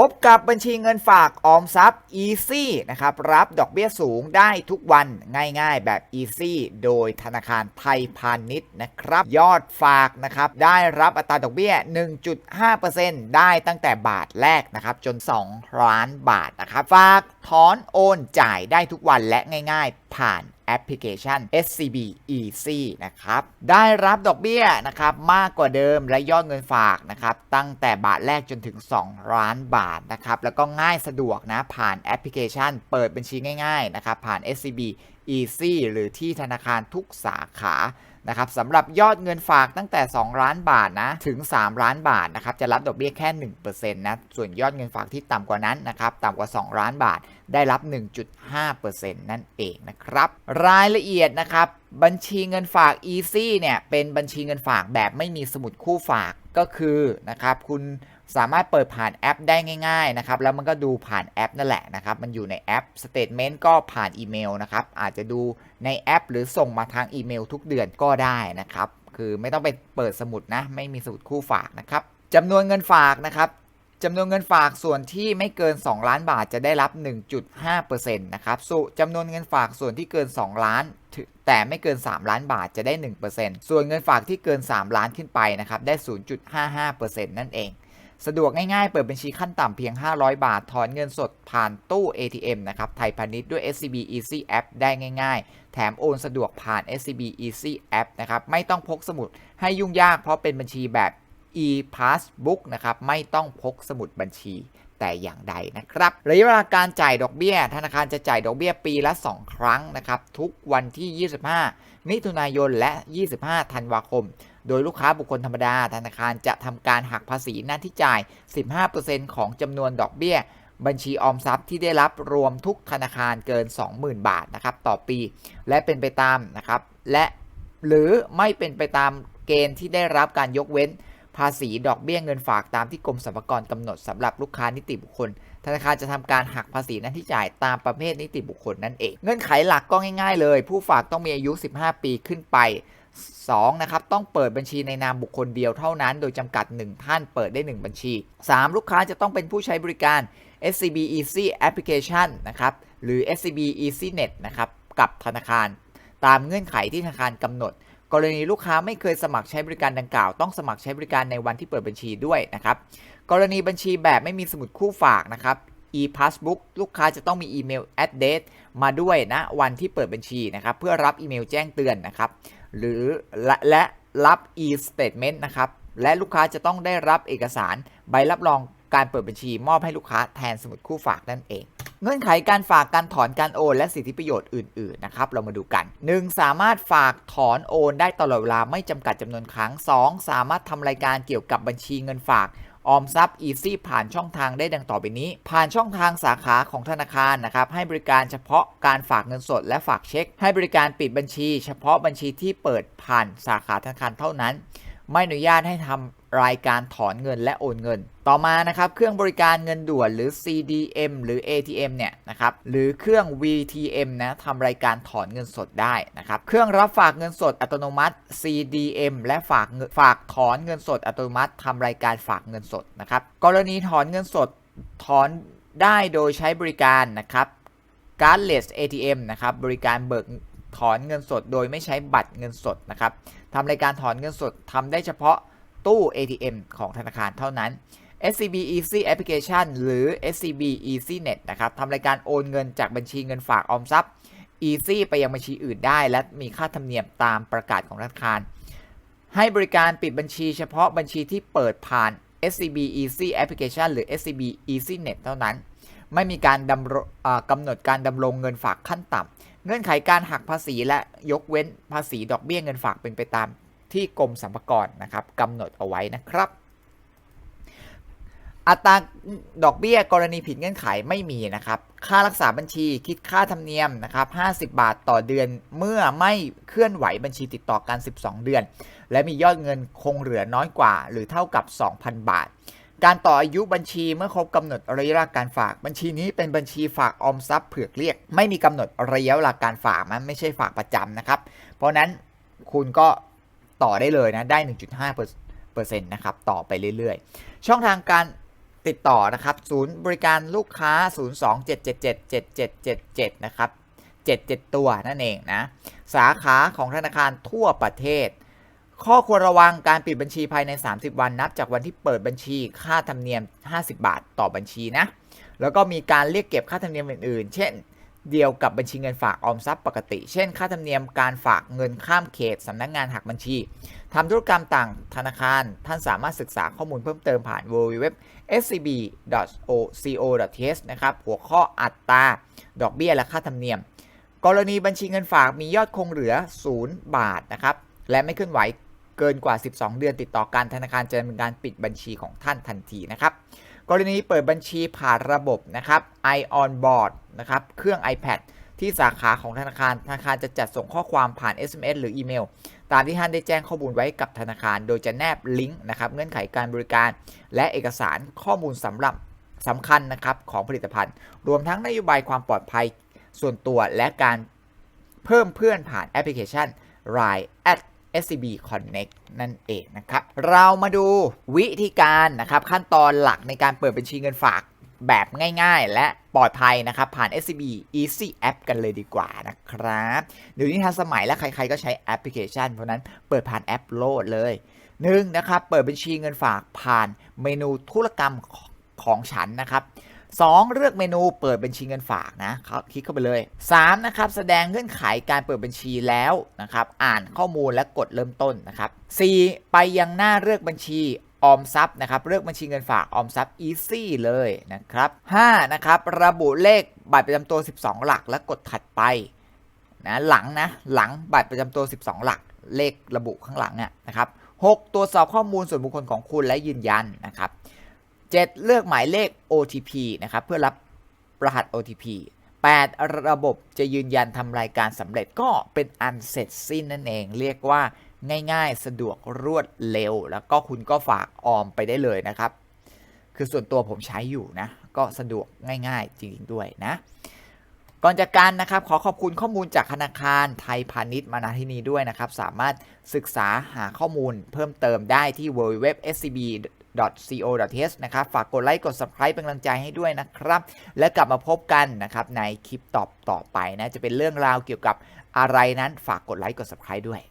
พบกับบัญชีเงินฝากออมทรัพย์ Easy นะครับ รับดอกเบี้ยสูงได้ทุกวันง่ายๆแบบ Easy โดยธนาคารไทยพาณิชย์นะครับ ยอดฝากนะครับ ได้รับอัตราดอกเบี้ย 1.5%ได้ตั้งแต่บาทแรกนะครับ จน 2 ล้านบาทนะครับ ฝากถอนโอนจ่ายได้ทุกวันและง่ายๆ ผ่าน แอปพลิเคชัน SCB Easy นะครับ ได้รับดอกเบี้ยนะครับมากกว่าเดิมและยอดเงินฝากนะครับตั้งแต่บาทแรกจนถึง 2 ล้านบาทนะครับแล้วก็ง่ายสะดวกนะผ่านแอปพลิเคชัน เปิดบัญชีง่ายๆนะครับผ่าน SCB Easy หรือที่ธนาคารทุกสาขา นะครับสำหรับยอดเงินฝากตั้งแต่ 2 ล้านบาทนะถึง 3 ล้านบาทนะครับจะรับดอกเบี้ยแค่ 1%นะส่วนยอดเงินฝากที่ต่ำกว่านั้นนะครับต่ำกว่า 2 ล้านบาทได้รับ 1.5%นั่นเองนะครับ รายละเอียดนะครับบัญชีเงินฝาก Easy เนี่ยเป็นบัญชีเงินฝากแบบไม่มีสมุดคู่ฝากก็คือนะครับคุณ สามารถเปิดผ่านแอปได้ง่ายๆนะครับแล้วมันก็ดูผ่านแอปนั่นแหละนะครับมันอยู่ในแอป Statement ก็ผ่านอีเมลนะครับอาจจะดูในแอป หรือส่งมาทางอีเมลทุกเดือนก็ได้นะครับคือไม่ต้องไปเปิดสมุดนะไม่มีสมุดคู่ฝากนะครับจำนวนเงินฝากนะครับจำนวนเงินฝากส่วนที่ไม่เกิน 2 ล้านบาทจะได้รับ 1.5%นะครับส่วนจำนวนเงินฝากส่วนที่เกิน 2 ล้าน แต่ไม่เกิน 3 ล้านบาทจะได้ 1%ส่วนเงินฝากที่เกิน 3 ล้านขึ้นไปนะครับได้ 0.55%นั่นเอง สะดวกง่ายๆ เปิดบัญชีขั้นต่ำเพียง 500 บาท ถอนเงินสดผ่านตู้ ATM นะครับ ไทยพาณิชย์ด้วย SCB Easy App ได้ง่ายๆ แถมโอนสะดวกผ่าน SCB Easy App นะครับ ไม่ต้องพกสมุดให้ยุ่งยากเพราะเป็นบัญชีแบบ e-passbook นะครับ ไม่ต้องพกสมุดบัญชีแต่อย่างใดนะครับระยะเวลาการจ่ายดอกเบี้ย ธนาคารจะจ่ายดอกเบี้ยปีละ 2 ครั้งนะครับ ทุกวันที่ 25 มิถุนายนและ 25 ธันวาคม โดยลูกค้าบุคคลธรรมดา ธนาคารจะทำการหักภาษีหน้าที่จ่าย 15%ของจำนวนดอกเบี้ย บัญชีออมทรัพย์ที่ได้รับรวมทุกธนาคารเกิน 20,000 บาทนะครับต่อปี และเป็นไปตามนะครับและหรือไม่เป็นไปตามเกณฑ์ที่ได้รับการยกเว้น ภาษีดอกเบี้ยเงินฝากตามที่กรมสรรพากรกำหนดสำหรับลูกค้านิติบุคคล ธนาคารจะทำการหักภาษีหน้าที่จ่ายตามประเภทนิติบุคคลนั่นเอง เงื่อนไขหลักก็ง่ายๆเลย ผู้ฝากต้องมีอายุ 15 ปีขึ้นไป 2. นะครับต้องเปิดบัญชีในนามบุคคลเดียวเท่านั้น โดยจำกัด 1 ท่านเปิดได้ 1 บัญชี 3. ลูกค้าจะต้องเป็นผู้ใช้บริการ SCB Easy Application นะครับหรือ SCB Easy Net นะครับกับธนาคาร ตามเงื่อนไขที่ธนาคารกำหนด กรณีลูกค้าไม่เคยสมัครใช้บริการดังกล่าว ต้องสมัครใช้บริการในวันที่เปิดบัญชีด้วยนะครับ กรณีบัญชีแบบไม่มีสมุดคู่ฝากนะครับ e-passbook ลูกค้าจะต้องมีอีเมล address มาด้วยนะวันที่เปิดบัญชีนะครับ เพื่อรับอีเมลแจ้งเตือนนะครับ หรือและและรับ e-statement นะครับ และลูกค้าจะต้องได้รับเอกสารใบรับรองการเปิดบัญชีมอบให้ลูกค้าแทนสมุดคู่ฝากนั่นเอง เงื่อนไขการฝากการถอนการโอนและสิทธิประโยชน์อื่นๆนะครับเรามาดูกัน 1. สามารถฝากถอนโอนได้ตลอดเวลาไม่จำกัดจำนวนครั้ง 2. สามารถทำรายการเกี่ยวกับบัญชีเงินฝากออมทรัพย์ Easy ผ่านช่องทางได้ดังต่อไปนี้ ผ่านช่องทางสาขาของธนาคารนะครับให้บริการเฉพาะการฝากเงินสดและฝากเช็ค ให้บริการปิดบัญชี เฉพาะบัญชีที่เปิดผ่านสาขาธนาคารเท่านั้น ไม่อนุญาตให้ทำรายการถอนเงินและโอนเงิน ต่อมานะครับเครื่องบริการเงินด่วนหรือ CDM หรือ ATM เนี่ยนะครับหรือเครื่อง VTM นะทำรายการถอนเงินสดได้นะครับเครื่องรับฝากเงินสดอัตโนมัติ CDM และฝากฝากถอนเงินสดอัตโนมัติทำรายการฝากเงินสดนะครับกรณีถอนเงินสดถอนได้โดยใช้บริการนะครับ cardless ATM นะครับบริการเบิก ถอนเงินสดโดยไม่ใช้บัตรเงินสดนะครับทำรายการถอนเงินสดทำได้เฉพาะตู้ ATM ของธนาคารเท่านั้น SCB Easy Application หรือ SCB Easy Net นะครับทำรายการโอนเงินจากบัญชีเงินฝากออมทรัพย์ Easy ไปยังบัญชีอื่นได้ และมีค่าธรรมเนียมตามประกาศของธนาคาร ให้บริการปิดบัญชีเฉพาะบัญชีที่เปิดผ่าน SCB Easy Application หรือ SCB Easy Net เท่านั้น ไม่มีการกำหนดการดำรงเงินฝากขั้นต่ำ เงื่อนไขการหักภาษีและยกเว้นภาษีดอกเบี้ยเงินฝากเป็นไปตามที่กรมสรรพากรนะครับกำหนดเอาไว้นะครับ อัตราดอกเบี้ยกรณีผิดเงื่อนไขไม่มีนะครับ ค่ารักษาบัญชีคิดค่าธรรมเนียมนะครับ50 บาทต่อเดือนเมื่อไม่เคลื่อนไหวบัญชีติดต่อกัน 12 เดือน และมียอดเงินคงเหลือน้อยกว่า หรือเท่ากับ 2,000 บาท การต่ออายุบัญชีเมื่อครบกำหนดระยะเวลาการฝาก บัญชีนี้เป็นบัญชีฝากออมทรัพย์เผือกเรียก ไม่มีกำหนดระยะเวลาการฝากมันไม่ใช่ฝากประจำนะครับ เพราะนั้นคุณก็ต่อได้เลยนะ ได้ 1.5%นะครับ ต่อไปเรื่อยๆ ช่องทางการติดต่อนะครับ ศูนย์บริการลูกค้า 027777777 นะครับ 77 ตัวนั่นเองนะ สาขาของธนาคารทั่วประเทศ ข้อควรระวังการปิดบัญชีภายใน 30 วันนับจากวันที่เปิดบัญชีค่าธรรมเนียม 50 บาทต่อบัญชีนะ แล้วก็มีการเรียกเก็บค่าธรรมเนียมอื่นๆ เช่น เดียวกับบัญชีเงินฝากออมทรัพย์ปกติ เช่น ค่าธรรมเนียมการฝากเงินข้ามเขตสำนักงานหักบัญชีทำธุรกรรมต่างธนาคาร ท่านสามารถศึกษาข้อมูลเพิ่มเติมผ่าน www scb.co.th นะครับ หัวข้ออัตราดอกเบี้ยและค่าธรรมเนียม กรณีบัญชีเงินฝากมียอดคงเหลือ 0 บาทนะครับ และไม่เคลื่อนไหว เกินกว่า 12 เดือนติดต่อการธนาคารจะดำเนินการปิดบัญชีของท่านทันทีนะครับกรณีเปิดบัญชีผ่านระบบนะครับ iOn Board นะครับเครื่อง iPad ที่สาขาของธนาคาร ธนาคารจะจัดส่งข้อความผ่าน SMS หรืออีเมล ตามที่ท่านได้แจ้งข้อมูลไว้กับธนาคาร โดยจะแนบลิงก์นะครับเงื่อนไขการบริการ และเอกสารข้อมูลสำหรับสำคัญนะครับของผลิตภัณฑ์ รวมทั้งนโยบายความปลอดภัยส่วนตัวและการเพิ่มเพื่อนผ่านแอปพลิเคชัน Line at SCB Connect นั่นเองนะครับ เรามาดูวิธีการนะครับ ขั้นตอนหลักในการเปิดบัญชีเงินฝากแบบง่ายๆ และปลอดภัยนะครับ ผ่าน SCB Easy App กันเลยดีกว่านะครับเดี๋ยวนี้ทันสมัยและใครๆก็ใช้แอปพลิเคชัน เพราะนั้นเปิดผ่านแอปโหลดเลยหนึ่งนะครับ เปิดบัญชีเงินฝากผ่านเมนูธุรกรรมของฉันนะครับ 2. เลือกเมนูเปิดบัญชีเงินฝากนะคลิกเข้าไปเลย 3. นะครับ แสดงเงื่อนไขการเปิดบัญชีแล้วนะครับ อ่านข้อมูลและกดเริ่มต้นนะครับ 4. ไปยังหน้าเลือกบัญชีออมทรัพย์นะครับเลือกบัญชีเงินฝากออมทรัพย์ easy เลยนะครับ 5. นะครับระบุเลขบัตรประจำตัว 12 หลัก และกดถัดไปนะหลังนะหลังบัตรประจำตัว 12 หลัก เลขระบุข้างหลังเนี่ยนะครับ 6. ตรวจสอบข้อมูลส่วนบุคคลของคุณและยืนยันนะครับ 7. เลือกหมายเลข OTP นะครับเพื่อรับรหัส OTP 8. ระบบจะยืนยันทำรายการสำเร็จก็เป็นอันเสร็จสิ้นนั่นเอง เรียกว่าง่ายๆ สะดวกรวดเร็ว แล้วก็คุณก็ฝากออมไปได้เลยนะครับ คือส่วนตัวผมใช้อยู่นะ ก็สะดวกง่ายๆ จริงๆด้วยนะ ก่อนจากการนะครับ ขอขอบคุณข้อมูลจากธนาคารไทยพาณิชย์มาณที่นี้ด้วยนะครับ สามารถศึกษาหาข้อมูลเพิ่มเติมได้ที่ www scb co.th นะครับ ฝากกดไลค์กด subscribe เป็นกำลังใจให้ด้วยนะครับ และกลับมาพบกันนะครับในคลิปตอบต่อไปนะ จะเป็นเรื่องราวเกี่ยวกับอะไรนั้นฝากกดไลค์กด subscribe ด้วย